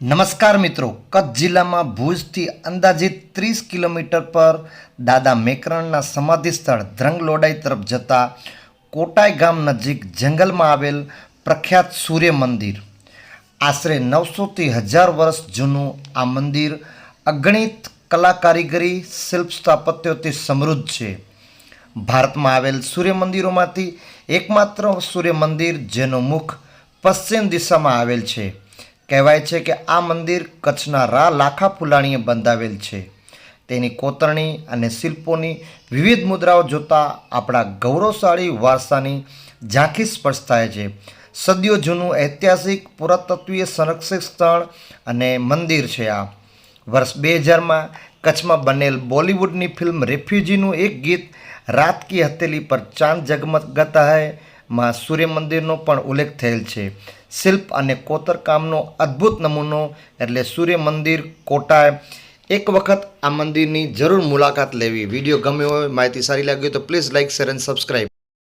નમસ્કાર મિત્રો, કચ્છ જિલ્લામાં ભુજથી અંદાજિત ત્રીસ કિલોમીટર પર દાદા મેકરણના સમાધિ સ્થળ ધ્રંગ લોડાઈ તરફ જતા કોટાઈ ગામ નજીક જંગલમાં આવેલ પ્રખ્યાત સૂર્ય મંદિર. આશરે નવસોથી હજાર વર્ષ જૂનું આ મંદિર અગણિત કલા કારીગરી શિલ્પ સ્થાપત્યોથી સમૃદ્ધ છે. ભારતમાં આવેલ સૂર્ય મંદિરોમાંથી એકમાત્ર સૂર્ય મંદિર જેનું મુખ પશ્ચિમ દિશામાં આવેલ છે. કહેવાય છે કે આ મંદિર કચ્છના રા લાખા ફુલાણીએ બંધાવેલ છે. તેની કોતરણી અને શિલ્પોની વિવિધ મુદ્રાઓ જોતાં આપણા ગૌરવશાળી વારસાની ઝાંખી સ્પર્શ થાય છે. સદીઓ જૂનું ઐતિહાસિક પુરાતત્વીય સંરક્ષિત સ્થળ અને મંદિર છે આ. વર્ષ બે હજારમાં કચ્છમાં બનેલ બોલિવૂડની ફિલ્મ રેફ્યુજીનું એક ગીત રાત કી હથેલી પર ચાંદ જગમગતા હૈ. માં સૂર્ય મંદિરનો પણ ઉલ્લેખ થયેલ છે. શિલ્પ અને કોતરકામનો અદ્ભુત નમૂનો, એટલે સૂર્ય મંદિર કોટા એક વખત આ મંદિરની જરૂર મુલાકાત લેવી. વીડિયો ગમ્યો હોય, માહિતી સારી લાગી તો please like share and subscribe